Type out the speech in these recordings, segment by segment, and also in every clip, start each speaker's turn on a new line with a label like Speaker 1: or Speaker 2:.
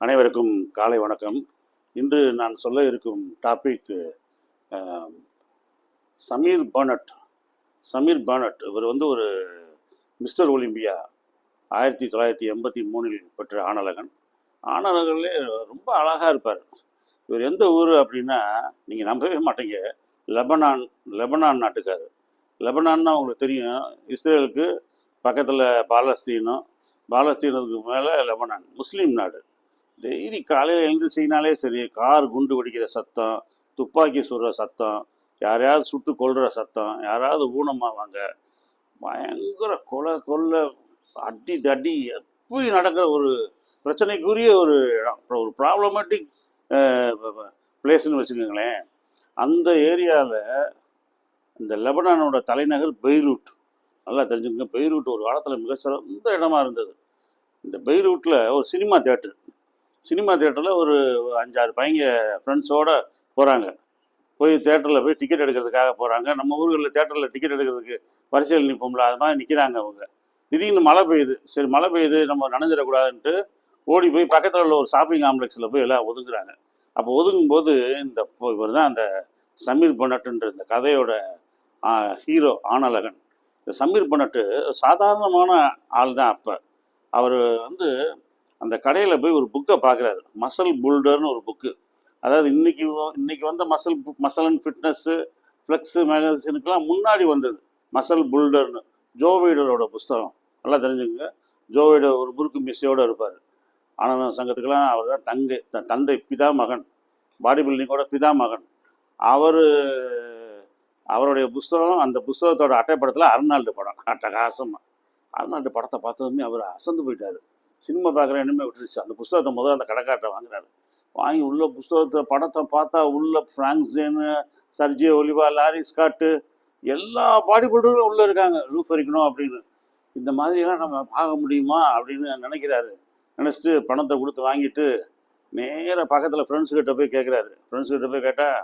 Speaker 1: அனைவருக்கும் காலை வணக்கம். இன்று நான் சொல்ல இருக்கும் topic Samir Bannout Samir Bannout இவர் வந்து ஒரு மிஸ்டர் ஒலிம்பியா ஆயிரத்தி தொள்ளாயிரத்தி எண்பத்தி மூணில் பெற்ற ஆணழகன் ஆணழகன்லே ரொம்ப அழகாக இருப்பார். இவர் எந்த ஊர் அப்படின்னா நீங்கள் நம்பவே மாட்டீங்க. Lebanon Lebanon நாட்டுக்கார். லெபனான்னா உங்களுக்கு தெரியும் இஸ்ரேலுக்கு பக்கத்தில் பாலஸ்தீனும் பாலஸ்தீனத்துக்கு மேலே லெபனான் முஸ்லீம் நாடு. டெய்லி காலையில் எழுந்து செய்யினாலே சரி கார் குண்டு வெடிக்கிற சத்தம் துப்பாக்கி சுடுற சத்தம் யாரையாவது சுட்டு கொல்ற சத்தம் யாராவது ஊனமாவாங்க. பயங்கர கொலை கொள்ளை அடி தடி எப்படி நடக்கிற ஒரு பிரச்சனைக்குரிய ஒரு இடம். அப்புறம் ஒரு ப்ராப்ளமேட்டிக் பிளேஸ்னு வச்சுக்கோங்களேன். அந்த ஏரியாவில் இந்த லெபனானோட தலைநகர் பெய்ரூட். நல்லா தெரிஞ்சுக்கங்க. பெய்ரூட் ஒரு காலத்தில் மிகச்சிறந்த இடமா இருந்தது. இந்த பெய்ரூட்டில் ஒரு சினிமா தேட்டர் சினிமா தேட்டரில் ஒரு அஞ்சாறு பையங்க ஃப்ரெண்ட்ஸோடு போகிறாங்க போய் தேட்டரில் போய் டிக்கெட் எடுக்கிறதுக்காக போகிறாங்க நம்ம ஊர்களில் தேட்டரில் டிக்கெட் எடுக்கிறதுக்கு வரிசையில் நிற்போம்ல அது மாதிரி நிற்கிறாங்க அவங்க. திடீர்னு மழை பெய்யுது. சரி மழை பெய்யுது நம்ம நனைஞ்சிடக்கூடாதுன்ட்டு ஓடி போய் பக்கத்தில் உள்ள ஒரு ஷாப்பிங் காம்ப்ளெக்ஸில் போய் எல்லாம் ஒதுங்குறாங்க. அப்போ ஒதுங்கும்போது இந்த இவர் தான் அந்த சமீர் பனட்டுன்ற இந்த கதையோட ஹீரோ ஆனலகன் இந்த சமீர் பனட்டு சாதாரணமான ஆள் தான் அப்போ. அவர் வந்து அந்த கடையில் போய் ஒரு புக்கை பார்க்குறாரு மசல் புல்டர்னு ஒரு புக்கு அதாவது இன்றைக்கி இன்றைக்கி வந்த muscle muscle and fitness flex மேகசினுக்கெல்லாம் முன்னாடி வந்தது. மசல் புல்டர்னு ஜோவைடரோட புஸ்தகம். நல்லா தெரிஞ்சுக்கங்க. ஜோவைடர் ஒரு முறுக்கு மிஸ்ஸையோடு இருப்பார். ஆனந்த சங்கத்துக்கெல்லாம் அவர் தான் தங்கை தன் தந்தை பிதா மகன். பாடி பில்டிங்கோட பிதா மகன். அவர் அவருடைய புஸ்தகம் அந்த புஸ்தகத்தோட அட்டைப்படத்தில் அருணாள்டு படம். அட்டகாசமாக அருணாள்டு படத்தை பார்த்ததுமே அவர் அசந்து போயிட்டார். சினிமா பார்க்குற இனிமே விட்டுருச்சு. அந்த புஸ்தகத்தை முதல்ல அந்த கடைக்காட்டை வாங்குறாரு. வாங்கி உள்ள புஸ்தகத்தை படத்தை பார்த்தா உள்ள Frank Zane Sergio Oliva Larry Scott எல்லா பாடி பில்டரும் உள்ளே இருக்காங்க. ரூஃப் அரிக்கணும் அப்படின்னு. இந்த மாதிரியெல்லாம் நம்ம பார்க்க முடியுமா அப்படின்னு நினைக்கிறாரு. நினச்சிட்டு பணத்தை கொடுத்து வாங்கிட்டு நேராக பக்கத்தில் ஃப்ரெண்ட்ஸ்கிட்ட போய் கேட்குறாரு ஃப்ரெண்ட்ஸ்கிட்ட போய் கேட்டால்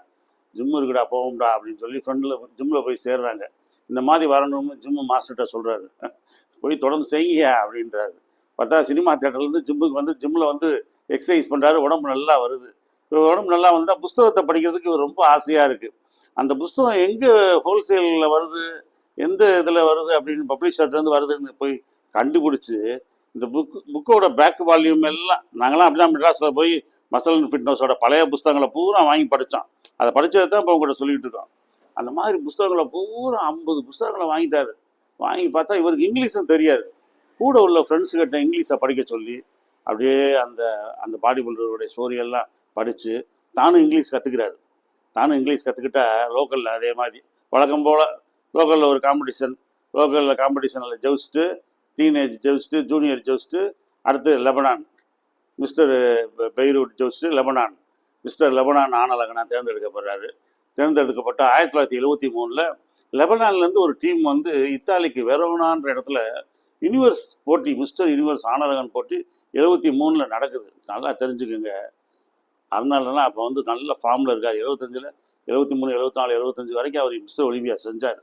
Speaker 1: ஜிம்மு இருக்குடா போவோம்டா அப்படின்னு சொல்லி ஃப்ரெண்டில் ஜிம்மில் போய் சேர்றாங்க. இந்த மாதிரி வரணும்னு ஜிம்மு மாஸ்டர்கிட்ட சொல்கிறாரு போய் தொடர்ந்து செய்ய அப்படின்றாரு. பார்த்தா சினிமா தேட்டர்லேருந்து ஜிம்முக்கு வந்து ஜிம்மில் வந்து எக்ஸசைஸ் பண்ணுறாரு உடம்பு நல்லா வருது. உடம்பு நல்லா வந்தால் புஸ்தகத்தை படிக்கிறதுக்கு இவர் ரொம்ப ஆசையாக இருக்குது அந்த புஸ்தகம் எங்கே ஹோல்சேலில் வருது? எந்த இதில் வருது அப்படின்னு பப்ளிஷர்லேருந்து வருதுன்னு போய் கண்டுபிடிச்சி இந்த புக்கு புக்கோட பேக் வால்யூம் எல்லாம் நாங்களாம் அப்படி தான் மெட்ராஸில் போய் மசல் அண்ட் ஃபிட்னஸோட பழைய புஸ்தகங்களை பூரா வாங்கி படித்தோம் அதை படித்தது தான் இப்போ உங்கள்கிட்ட சொல்லிட்டு இருக்கோம். அந்த மாதிரி புஸ்தகங்களை பூரா ஐம்பது புஸ்தகங்களை வாங்கிட்டாரு. வாங்கி பார்த்தா இவருக்கு இங்கிலீஷும் தெரியாது. கூட உள்ள ஃப்ரெண்ட்ஸுக்கிட்ட இங்கிலீஷை படிக்க சொல்லி அப்படியே அந்த அந்த பாடி பில்டருடைய ஸ்டோரியெல்லாம் படித்து தானும் இங்கிலீஷ் கற்றுக்கிறாரு தானும் இங்கிலீஷ் கற்றுக்கிட்டா லோக்கலில் அதே மாதிரி. வழக்கம் போல் லோக்கலில் ஒரு காம்படிஷன் லோக்கலில் காம்படிஷனில் ஜெயிச்சுட்டு டீனேஜ் ஜெயிச்சுட்டு ஜூனியர் ஜெயிச்சுட்டு அடுத்து லெபனான். மிஸ்டர் பெய்ரூட் ஜெயிச்சுட்டு லெபனான். மிஸ்டர் லெபனான் ஆனலகனா தேர்ந்தெடுக்கப்படுறாரு தேர்ந்தெடுக்கப்பட்ட ஆயிரத்தி தொள்ளாயிரத்தி எழுபத்தி மூணில் லெபனான்லேருந்து ஒரு டீம் வந்து இத்தாலிக்கு வெரோனான்ற இடத்துல யூனிவர்ஸ் போட்டி மிஸ்டர் யூனிவர்ஸ் ஆனரகன் போட்டி எழுபத்தி மூணில் நடக்குது. நல்லா தெரிஞ்சுக்கோங்க. அதனாலலாம் அப்போ வந்து நல்ல ஃபார்மில் இருக்கார். எழுபத்தஞ்சில் எழுபத்தி மூணு எழுபத்தி நாலு எழுபத்தஞ்சு வரைக்கும் அவர் மிஸ்டர் ஒலிம்பியா செஞ்சார்.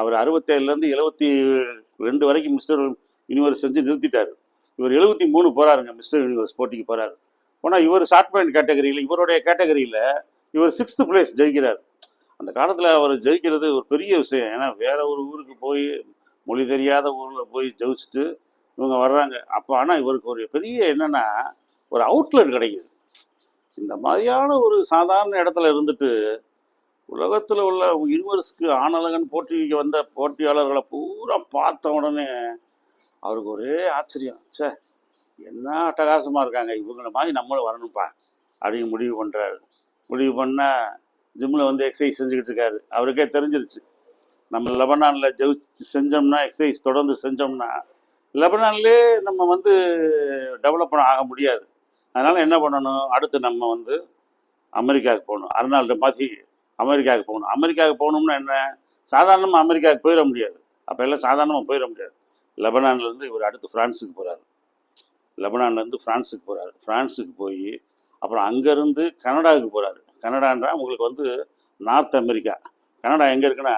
Speaker 1: அவர் அறுபத்தேழுலேருந்து எழுபத்தி ரெண்டு வரைக்கும் மிஸ்டர் யூனிவர்ஸ் செஞ்சு நிறுத்திட்டார். இவர் எழுபத்தி மூணு போகிறாருங்க மிஸ்டர் யூனிவர்ஸ் போட்டிக்கு போகிறார் போனால் இவர் ஷார்ட் பாயிண்ட் கேட்டகரியில் இவருடைய கேட்டகரியில் இவர் சிக்ஸ்த்து பிளேஸ் ஜெயிக்கிறார். அந்த காலத்தில் அவர் ஜெயிக்கிறது ஒரு பெரிய விஷயம். ஏன்னா வேற ஒரு ஊருக்கு போய் மொழி தெரியாத ஊரில் போய் ஜெயிச்சுட்டு இவங்க வர்றாங்க. அப்போ ஆனால் இவருக்கு ஒரு பெரிய என்னென்னா ஒரு அவுட்லெட் கிடைக்குது. இந்த மாதிரியான ஒரு சாதாரண இடத்துல இருந்துட்டு உலகத்தில் உள்ள யூனிவர்ஸ்க்கு ஆணலகன் போட்டிக்கு வந்த போட்டியாளர்களை பூரா பார்த்த உடனே அவருக்கு ஒரே ஆச்சரியம். ச்சே என்ன அட்டகாசமாக இருக்காங்க. இவங்கள மாதிரி நம்மளும் வரணும்ப்பா அப்படின்னு முடிவு பண்ணுறாரு முடிவு பண்ணால் ஜிம்மில் வந்து எக்ஸசைஸ் செஞ்சுக்கிட்டு இருக்காரு. அவருக்கே தெரிஞ்சிருச்சு. நம்ம லெபனானில் ஜெயிச்சு செஞ்சோம்னா எக்ஸசைஸ் தொடர்ந்து செஞ்சோம்னா லெபனான்லேயே நம்ம வந்து டெவலப் பண்ண ஆக முடியாது. அதனால் என்ன பண்ணணும்? அடுத்து நம்ம வந்து அமெரிக்காவுக்கு போகணும். அருணாள்ட மாதிரி அமெரிக்காவுக்கு போகணும். அமெரிக்காவுக்கு போகணும்னா என்ன? சாதாரணமாக அமெரிக்காவுக்கு போயிட முடியாது. அப்போ எல்லாம் சாதாரணமாக போயிட முடியாது. லெபனான்லேருந்து இவர் அடுத்து ஃப்ரான்ஸுக்கு போகிறாரு லெபனான்லேருந்து ஃப்ரான்ஸுக்கு போகிறாரு ஃப்ரான்ஸுக்கு போய் அப்புறம் அங்கேருந்து கனடாவுக்கு போகிறாரு கனடான்றா உங்களுக்கு வந்து நார்த் அமெரிக்கா. கனடா எங்கே இருக்குன்னா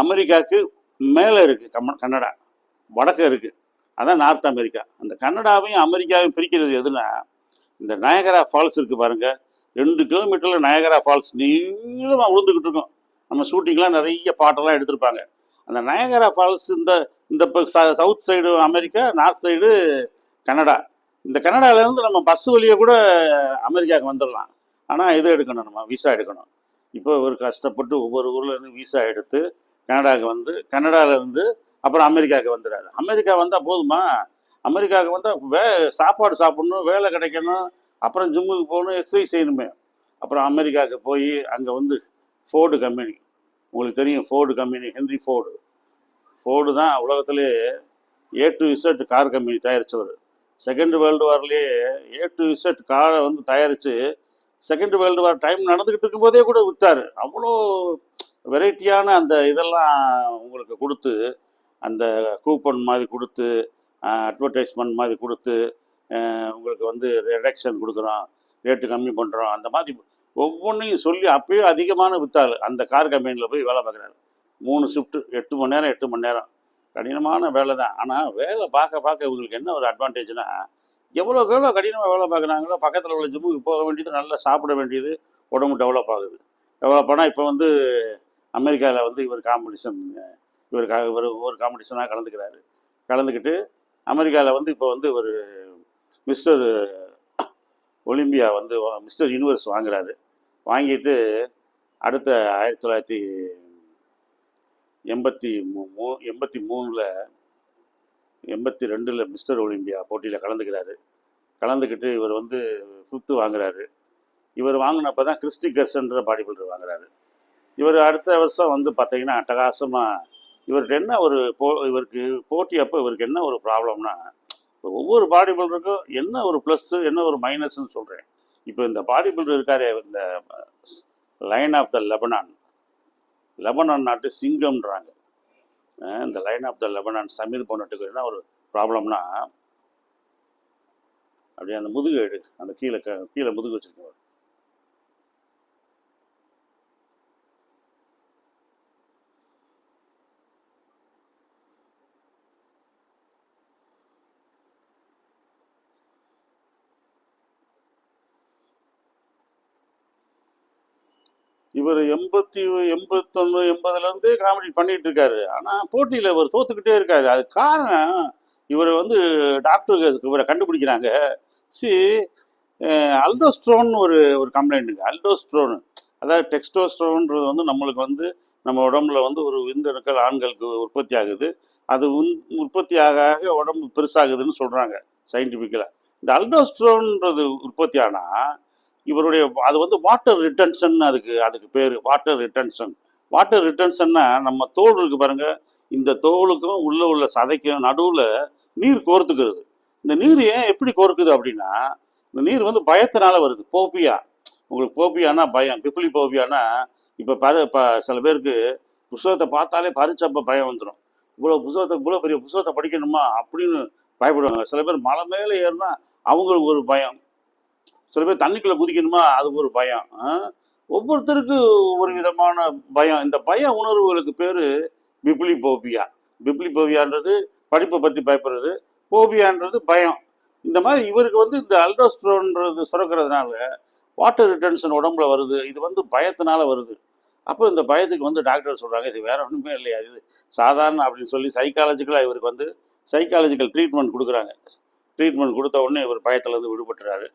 Speaker 1: அமெரிக்காவுக்கு மேலே இருக்குது கம கன்னடா வடக்கு இருக்குது அதான் நார்த் அமெரிக்கா. அந்த கன்னடாவையும் அமெரிக்காவையும் பிரிக்கிறது எதுனா இந்த நயகரா ஃபால்ஸ் இருக்குது பாருங்கள் ரெண்டு கிலோமீட்டரில் நயகரா ஃபால்ஸ் நீளமாக விழுந்துக்கிட்டு இருக்கும். நம்ம ஷூட்டிங்லாம் நிறைய பாட்டெல்லாம் எடுத்திருப்பாங்க. அந்த நயகரா ஃபால்ஸ் இந்த இந்த இப்போ south side America north side Canada. இந்த கனடாவிலேருந்து நம்ம பஸ் வழியை கூட அமெரிக்காவுக்கு வந்துடலாம் ஆனால் இது எடுக்கணும் நம்ம விசா எடுக்கணும். இப்போ ஒரு கஷ்டப்பட்டு ஒவ்வொரு ஊர்லேருந்து விசா எடுத்து கனடாவுக்கு வந்து கனடாவிலேருந்து அப்புறம் அமெரிக்காவுக்கு வந்துடுறாரு அமெரிக்கா வந்தால் போதுமா? அமெரிக்காவுக்கு வந்தால் வே சாப்பாடு சாப்பிடணும் வேலை கிடைக்கணும் அப்புறம் ஜிம்முக்கு போகணும் எக்ஸசைஸ் செய்யணுமே. அப்புறம் அமெரிக்காவுக்கு போய் அங்கே வந்து ஃபோர்டு கம்பெனி உங்களுக்கு தெரியும் Ford company Henry Ford Ford தான் உலகத்திலே A to Z car company தயாரித்தவர் second world வார்லேயே ஏ டு இசட் காரை வந்து தயாரித்து செகண்ட் வேர்ல்டு வார் டைம் நடந்துக்கிட்டு இருக்கும்போதே கூட விற்றாரு அவ்வளோ வெரைட்டியான அந்த இதெல்லாம் உங்களுக்கு கொடுத்து அந்த கூப்பன் மாதிரி கொடுத்து அட்வர்டைஸ்மெண்ட் மாதிரி கொடுத்து உங்களுக்கு வந்து ரிடக்ஷன் கொடுக்குறோம் ரேட்டு கம்மி பண்ணுறோம் அந்த மாதிரி ஒவ்வொன்றையும் சொல்லி அப்பயும் அதிகமான வித்தாள். அந்த கார் கம்பெனியில் போய் வேலை பார்க்குறாரு. மூணு ஷிஃப்ட்டு எட்டு மணி நேரம் எட்டு மணி நேரம். கடினமான வேலை தான். ஆனால் வேலை பார்க்க பார்க்க இவங்களுக்கு என்ன ஒரு அட்வான்டேஜ்னா எவ்வளோ எவ்வளோ கடினமாக வேலை பார்க்குறாங்களோ பக்கத்தில் உள்ள ஜிம்முக்கு போக வேண்டியது நல்லா சாப்பிட வேண்டியது உடம்பு டெவலப் ஆகுது. டெவலப் ஆனால் இப்போ வந்து அமெரிக்காவில் வந்து இவர் காம்படிஷன் இவர் இவர் ஒவ்வொரு காம்படிஷனாக கலந்துக்கிறாரு. கலந்துக்கிட்டு அமெரிக்காவில் வந்து இப்போ வந்து ஒரு மிஸ்டர் ஒலிம்பியா வந்து மிஸ்டர் யூனிவர்ஸ் வாங்குறாரு. வாங்கிட்டு அடுத்த ஆயிரத்தி தொள்ளாயிரத்தி எண்பத்தி மூ மூ- எண்பத்தி மூணில் எண்பத்தி ரெண்டில் மிஸ்டர் ஒலிம்பியா போட்டியில் கலந்துக்கிறாரு. கலந்துக்கிட்டு இவர் வந்து ஃபிஃப்த்து வாங்குறாரு. இவர் வாங்கினப்ப தான் கிறிஸ்டி கர்சன்ற பாடி பில்டர் வாங்குறாரு. இவர் அடுத்த வருஷம் வந்து பார்த்தீங்கன்னா அட்டகாசமாக இவருக்கு என்ன ஒரு போ இவருக்கு போட்டி அப்போ இவருக்கு என்ன ஒரு ப்ராப்ளம்னா இப்போ ஒவ்வொரு பாடி பில்டருக்கும் என்ன ஒரு ப்ளஸ்ஸு என்ன ஒரு மைனஸ்ன்னு சொல்கிறேன் இப்போ இந்த பாடி பில்டர் இருக்காரு இந்த line of the Lebanon Lebanon நாட்டு சிங்கம்ன்றாங்க. இந்த line of the Lebanon Samir பொன்னட்டுக்கு என்ன ஒரு ப்ராப்ளம்னா அப்படியே அந்த முதுகு எடு அந்த கீழே க- கீழே முதுகு வச்சிருக்கோம் இவர் எண்பத்தி எண்பத்தொன்று எண்பதுலேருந்தே காமெடி பண்ணிட்டு இருக்காரு. ஆனால் போட்டியில் இவர் தோத்துக்கிட்டே இருக்காரு. அது காரணம் இவரை வந்து டாக்டர் இவரை கண்டுபிடிக்கிறாங்க. சி அல்டோஸ்ட்ரோன் ஒரு ஒரு கம்ப்ளைண்ட்டுங்க அல்டோஸ்ட்ரோன் அதாவது டெக்ஸ்டோஸ்ட்ரோன்றது வந்து நம்மளுக்கு வந்து நம்ம உடம்புல வந்து ஒரு விந்தணுக்கள் ஆண்களுக்கு உற்பத்தி ஆகுது. அது உன் உற்பத்தி ஆக ஆக உடம்பு பெருசாகுதுன்னு சொல்கிறாங்க சயின்டிஃபிக்கலாக இந்த அல்டோஸ்ட்ரோன்றது உற்பத்தி ஆனால் இவருடைய அது வந்து வாட்டர் ரிட்டன்ஷன் அதுக்கு அதுக்கு பேர் வாட்டர் ரிட்டன்ஷன் வாட்டர் ரிட்டன்ஷன்னா நம்ம தோல் இருக்கு பாருங்க. இந்த தோலுக்கும் உள்ள உள்ள சதைக்கும் நடுவில் நீர் கோர்த்துக்கிறது. இந்த நீர் ஏன் எப்படி கோர்க்குது அப்படின்னா இந்த நீர் வந்து பயத்தினால வருது. போப்பியா. உங்களுக்கு போப்பியானா பயம். பிப்ளி போப்பியானா இப்போ பரு இப்போ சில பேருக்கு புஸ்தகத்தை பார்த்தாலே பறிச்சப்ப பயம் வந்துடும் இவ்வளோ புஸ்தகத்தை இவ்வளோ பெரிய புஸ்தகத்தை படிக்கணுமா அப்படின்னு பயப்படுவாங்க. சில பேர் மலை மேலே ஏறினா அவங்களுக்கு ஒரு பயம். சில பேர் தண்ணிக்குள்ளே குதிக்கணுமா? அது ஒரு பயம். ஒவ்வொருத்தருக்கு ஒரு விதமான பயம். இந்த பய உணர்வுகளுக்கு பேர் பிப்ளி போபியா பிப்ளி போபியான்றது படிப்பை பற்றி பயப்படுறது. போபியான்றது பயம். இந்த மாதிரி இவருக்கு வந்து இந்த அல்ட்ரோஸ்ட்ரோன்றது சுரக்கிறதுனால வாட்டர் ரிட்டன்ஷன் உடம்புல வருது. இது வந்து பயத்தினால வருது. அப்போ இந்த பயத்துக்கு வந்து டாக்டர் சொல்கிறாங்க இது வேற ஒன்றுமே இல்லையா? இது சாதாரண அப்படின்னு சொல்லி சைக்காலஜிக்கலாக இவருக்கு வந்து சைக்காலஜிக்கல் ட்ரீட்மெண்ட் கொடுக்குறாங்க. ட்ரீட்மெண்ட் கொடுத்த உடனே இவர் பயத்துலேருந்து விடுபட்டுறாரு.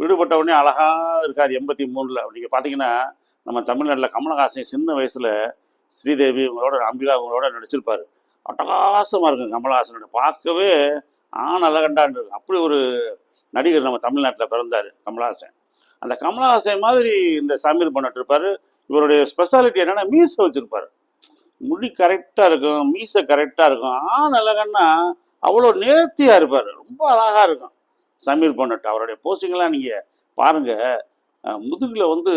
Speaker 1: விடுபட்ட உடனே அழகாக இருக்கார் எண்பத்தி மூணில். நீங்கள் பார்த்தீங்கன்னா நம்ம தமிழ்நாட்டில் கமலஹாசன் சின்ன வயசில் ஸ்ரீதேவி உங்களோட அம்பிகா உங்களோட நடிச்சிருப்பார். அட்டகாசமாக இருக்கும் கமலஹாசனோட பார்க்கவே ஆண் அழகண்டான் இருக்கும். அப்படி ஒரு நடிகர் நம்ம தமிழ்நாட்டில் பிறந்தார் கமலஹாசன். அந்த கமலஹாசன் மாதிரி இந்த சமையல் பண்ணிட்டுருப்பாரு. இவருடைய ஸ்பெஷாலிட்டி என்னென்னா மீசை வச்சிருப்பாரு. முடி கரெக்டாக இருக்கும் மீசை கரெக்டாக இருக்கும். ஆண் அழகன்னா அவ்வளோ நேர்த்தியாக இருப்பார். ரொம்ப அழகாக இருக்கும். சமீர் பொன்னட் அவருடைய போஸ்டிங்கெல்லாம் நீங்கள் பாருங்கள் முதுகில் வந்து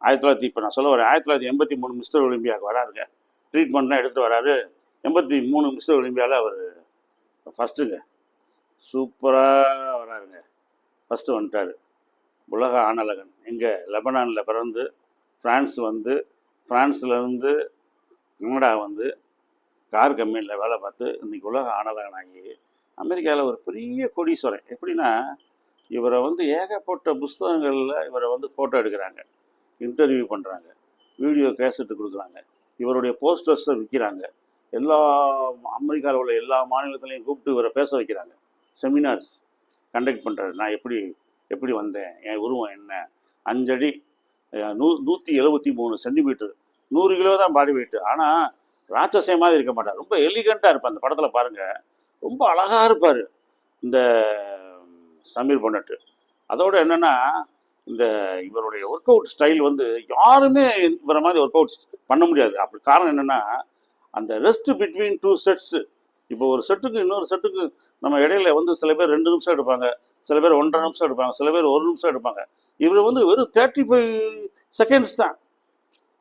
Speaker 1: ஆயிரத்தி தொள்ளாயிரத்தி இப்போ நான் சொல்ல வரேன் ஆயிரத்தி தொள்ளாயிரத்தி எண்பத்தி மூணு மிஸ்டர் ஒலிம்பியாவுக்கு வராருங்க. ட்ரீட்மெண்ட்லாம் எடுத்துகிட்டு வராரு. எண்பத்தி மூணு மிஸ்டர் ஒலிம்பியாவில் அவர் ஃபஸ்ட்டுங்க சூப்பராக வராருங்க. ஃபஸ்ட்டு வந்துட்டார். உலக ஆனலகன் எங்கள் லெபனானில் பிறந்து ஃப்ரான்ஸ் வந்து ஃப்ரான்ஸ்லேருந்து கனடா வந்து கார் கம்பெனியில் வேலை பார்த்து இன்றைக்கி உலக ஆனலகன் ஆகி அமெரிக்காவில் ஒரு பெரிய கோடீஸ்வரன். எப்படின்னா இவரை வந்து ஏகப்பட்ட புஸ்தகங்களில் இவரை வந்து ஃபோட்டோ எடுக்கிறாங்க. இன்டர்வியூ பண்ணுறாங்க வீடியோ கேசட்டு கொடுக்குறாங்க. இவருடைய போஸ்டர்ஸை விற்கிறாங்க எல்லா அமெரிக்காவில் உள்ள எல்லா மாநிலத்திலையும் கூப்பிட்டு இவரை பேச வைக்கிறாங்க. செமினார்ஸ் கண்டக்ட் பண்ணுறாரு நான் எப்படி எப்படி வந்தேன்? என் உருவம் என்ன? அஞ்சடி நூ நூற்றி எழுபத்தி மூணு சென்டிமீட்டர் நூறு கிலோ தான் பாடி வெயிட்டு ஆனால் ராட்சசே மாதிரி இருக்க மாட்டார். ரொம்ப எலிகண்ட்டாக இருப்பேன் அந்த படத்தில் பாருங்கள் ரொம்ப அழகாக இருப்பார் இந்த சமீர் பொன்னட்டு. அதோடு என்னென்னா இந்த இவருடைய ஒர்க் அவுட் ஸ்டைல் வந்து யாருமே இவரை மாதிரி ஒர்க் அவுட் பண்ண முடியாது. அப்படி காரணம் என்னென்னா அந்த ரெஸ்ட் பிட்வீன் டூ செட்ஸு இப்போ ஒரு செட்டுக்கு இன்னொரு செட்டுக்கு நம்ம இடையில வந்து சில பேர் ரெண்டு நிமிஷம் எடுப்பாங்க சில பேர் ஒன்றரை நிமிஷம் எடுப்பாங்க சில பேர் ஒரு நிமிஷம் எடுப்பாங்க. இவர் வந்து வெறும் தேர்ட்டி ஃபைவ் செகண்ட்ஸ் தான்.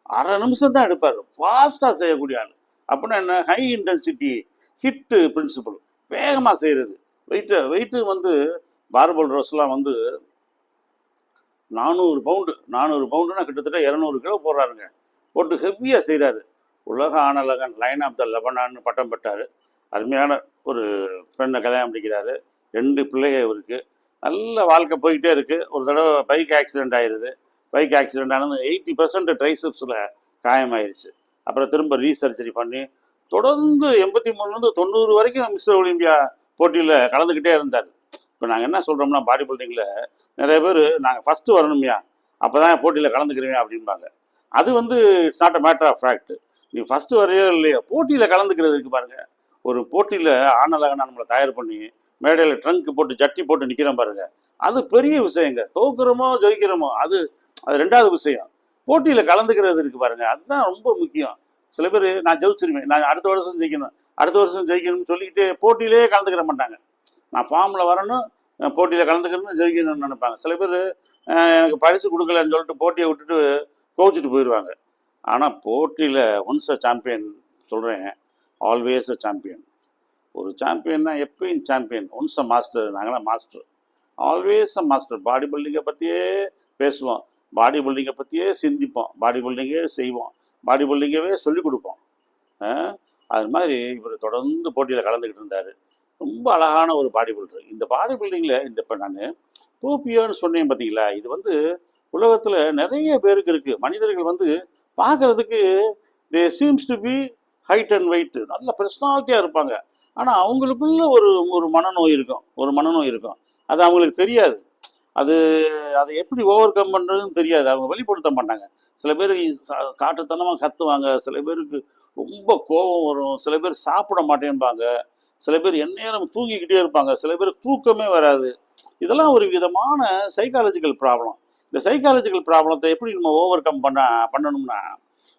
Speaker 1: அரை நிமிஷம் தான் எடுப்பார். ஃபாஸ்ட்டாக செய்யக்கூடிய ஆள். அப்படின்னா என்ன? ஹை இன்டென்சிட்டி ஹிட்டு பிரின்சிபல் வேகமாக செய்கிறது வெயிட்டு வெயிட்டு வந்து பார்பல் ரோஸ்லாம் வந்து நானூறு பவுண்டு நானூறு பவுண்டுனா கிட்டத்தட்ட இரநூறு கிலோ போடுறாருங்க. போட்டு ஹெவியாக செய்கிறாரு உலக ஆனலகன் லைன் ஆஃப் த லெபனான்னு பட்டம் பெற்றார். அருமையான ஒரு பெண்ணை கல்யாணம் பண்ணிக்கிறாரு. ரெண்டு பிள்ளைங்க இவருக்கு. நல்ல வாழ்க்கை போய்கிட்டே இருக்குது ஒரு தடவை பைக் ஆக்சிடென்ட் ஆயிடுது பைக் ஆக்சிடென்ட் ஆனது எயிட்டி பர்சன்ட் ட்ரைசப்ஸில் காயமாயிருச்சு. அப்புறம் திரும்ப ரீசர்ஜரி பண்ணி தொடர்ந்து எண்பத்தி மூணுலேருந்து தொண்ணூறு வரைக்கும் மிஸ்டர் ஒலிம்பியா போட்டியில் கலந்துக்கிட்டே இருந்தார். இப்போ நாங்கள் என்ன சொல்கிறோம்னா பாடி பில்டிங்கில் நிறைய பேர் நாங்கள் ஃபஸ்ட்டு வரணும்யா அப்போ தான் போட்டியில் கலந்துக்கிறீங்க அப்படிம்பாங்க. அது வந்து it's not a matter of fact நீ ஃபஸ்ட்டு வரையோ இல்லையா போட்டியில் கலந்துக்கிறதுக்கு பாருங்கள் ஒரு போட்டியில் ஆனலகனா நம்மளை தயார் பண்ணி மேடையில் ட்ரங்க் போட்டு ஜட்டி போட்டு நிற்கிறோம் பாருங்கள் அது பெரிய விஷயங்க. தோக்குறோமோ ஜெயிக்கிறோமோ அது அது ரெண்டாவது விஷயம். போட்டியில் கலந்துக்கிறது இருக்குது பாருங்கள் அதுதான் ரொம்ப முக்கியம். சில பேர் நான் ஜெயிச்சிருவேன். நான் அடுத்த வருஷம் ஜெயிக்கணும். அடுத்த வருஷம் ஜெயிக்கணும்னு சொல்லிக்கிட்டு போட்டியிலே கலந்துக்கிற மாட்டாங்க. நான் ஃபார்மில் வரணும் போட்டியில் கலந்துக்கணும்னு ஜெயிக்கணும்னு நினைப்பாங்க. சில பேர் எனக்கு பரிசு கொடுக்கலன்னு சொல்லிட்டு போட்டியை விட்டுட்டு கோச்சிட்டு போயிடுவாங்க. ஆனால் போட்டியில் ஒன்ஸ் அ சாம்பியன் சொல்கிறேன் ஆல்வேஸ் அ சாம்பியன் ஒரு சாம்பியன்னா எப்பயும் சாம்பியன் ஒன்ஸ் அ மாஸ்டர் நாங்களாம் master always a master body பில்டிங்கை பற்றியே பேசுவோம். பாடி பில்டிங்கை பற்றியே சிந்திப்போம். பாடி பில்டிங்கே செய்வோம். பாடி பில்டிங்கவே சொல்லிக் கொடுப்போம். அது மாதிரி இவர் தொடர்ந்து போட்டியில் கலந்துக்கிட்டு இருந்தார். ரொம்ப அழகான ஒரு பாடி பில்டர் இந்த பாடி பில்டிங்கில் இந்த இப்போ நான் பூபியோன்னு சொன்னேன் பார்த்தீங்களா இது வந்து உலகத்தில் நிறைய பேருக்கு இருக்குது மனிதர்கள் வந்து பார்க்கறதுக்கு they seems to be height and weight நல்ல பர்சனாலிட்டியாக இருப்பாங்க. ஆனால் அவங்களுக்குள்ள ஒரு ஒரு மனநோய் இருக்கும். ஒரு மனநோய் இருக்கும். அது அவங்களுக்கு தெரியாது. அது அதை எப்படி ஓவர் கம் பண்ணுறதுன்னு தெரியாது. அவங்க வெளிப்படுத்த மாட்டாங்க. சில பேர் காட்டுத்தனமாக கத்துவாங்க. சில பேருக்கு ரொம்ப கோபம் வரும். சில பேர் சாப்பிட மாட்டேன்பாங்க. சில பேர் எந்நேரம் தூங்கிக்கிட்டே இருப்பாங்க. சில பேர் தூக்கமே வராது. இதெல்லாம் ஒரு விதமான சைக்காலஜிக்கல் ப்ராப்ளம் இந்த சைக்காலஜிக்கல் ப்ராப்ளத்தை எப்படி நம்ம ஓவர் கம் பண்ண பண்ணணும்னா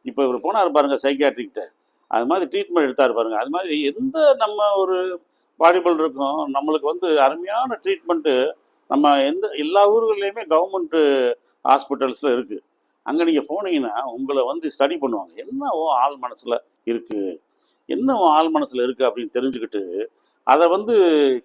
Speaker 1: இப்போ இவர் போனார் பாருங்க சைக்காட்ரிக்கிட்ட அது மாதிரி ட்ரீட்மெண்ட் எடுத்தார் பாருங்க. அது மாதிரி எந்த நம்ம ஒரு பாடி பில்டருக்கும் நம்மளுக்கு வந்து அருமையான ட்ரீட்மெண்ட்டு நம்ம எந்த எல்லா ஊர்கள்லையுமே கவர்மெண்ட்டு ஹாஸ்பிட்டல்ஸில் இருக்குது அங்கே நீங்கள் போனீங்கன்னா உங்களை வந்து ஸ்டடி பண்ணுவாங்க. என்னவோ ஆள் மனசில் இருக்குது என்னவோ ஆள் மனசில் இருக்குது அப்படின்னு தெரிஞ்சுக்கிட்டு அதை வந்து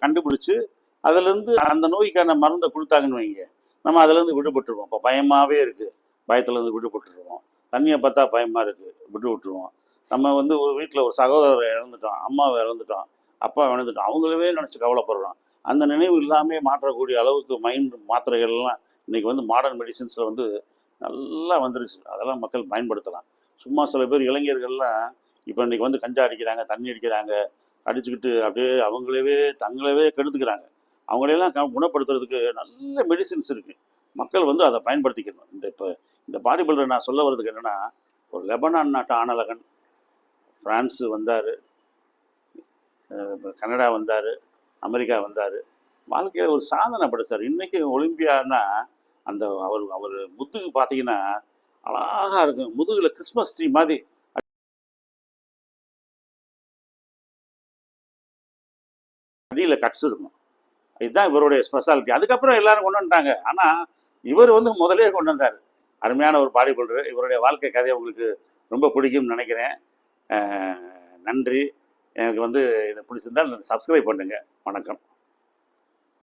Speaker 1: கண்டுபிடிச்சி அதுலேருந்து அந்த நோய்க்கான மருந்தை கொடுத்தாங்கன்னு வைங்க. நம்ம அதுலேருந்து விடுபட்டுருவோம். இப்போ பயமாகவே இருக்குது பயத்துலேருந்து விடுபட்டுருவோம். தண்ணியை பார்த்தா பயமாக இருக்குது விட்டு விட்டுருவோம் நம்ம வந்து ஒரு வீட்டில் ஒரு சகோதரரை இழந்துட்டோம் அம்மாவை இழந்துட்டோம் அப்பா இழந்துட்டோம் அவங்களவே நினச்சி கவலைப்படுறோம் அந்த நினைவு இல்லாமல் மாற்றக்கூடிய அளவுக்கு மைண்ட் மாத்திரைகள்லாம் இன்றைக்கி வந்து மாடர்ன் மெடிசின்ஸில் வந்து நல்லா வந்துருச்சு. அதெல்லாம் மக்கள் பயன்படுத்தலாம். சும்மா சில பேர் இளைஞர்கள்லாம் இப்போ இன்றைக்கி வந்து கஞ்சா அடிக்கிறாங்க தண்ணி அடிக்கிறாங்க அடிச்சுக்கிட்டு அப்படியே அவங்களவே தங்களவே கெடுத்துக்கிறாங்க. அவங்களையெல்லாம் க- குணப்படுத்துறதுக்கு நல்ல மெடிசின்ஸ் இருக்குது மக்கள் வந்து அதை பயன்படுத்திக்கணும். இந்த இப்போ இந்த பாடி பில்டர் நான் சொல்ல வர்றதுக்கு என்னென்னா ஒரு லெபனான் நாட்டு ஆனலகன் ஃப்ரான்ஸு வந்தார் கனடா வந்தார் அமெரிக்கா வந்தார். வாழ்க்கையில் ஒரு சாதனை படைச்சார். இன்றைக்கி ஒலிம்பியானா அந்த அவர் அவர் முதுகு பார்த்தீங்கன்னா அழகாக இருக்கும். முதுகில் கிறிஸ்மஸ் ட்ரீ மாதிரி. அடியில் கட்ஸ் இருக்கும். இதுதான் இவருடைய ஸ்பெஷாலிட்டி அதுக்கப்புறம் எல்லாரும் கொண்டு வந்துட்டாங்க. ஆனால் இவர் வந்து முதலே கொண்டு வந்தார். அருமையான ஒரு பாடி பில்டர் இவருடைய வாழ்க்கை கதையை உங்களுக்கு ரொம்ப பிடிக்கும்னு நினைக்கிறேன். நன்றி. எனக்கு வந்து இதை பிடிச்சிருந்தால் சப்ஸ்கிரைப் பண்ணுங்கள் வணக்கம்.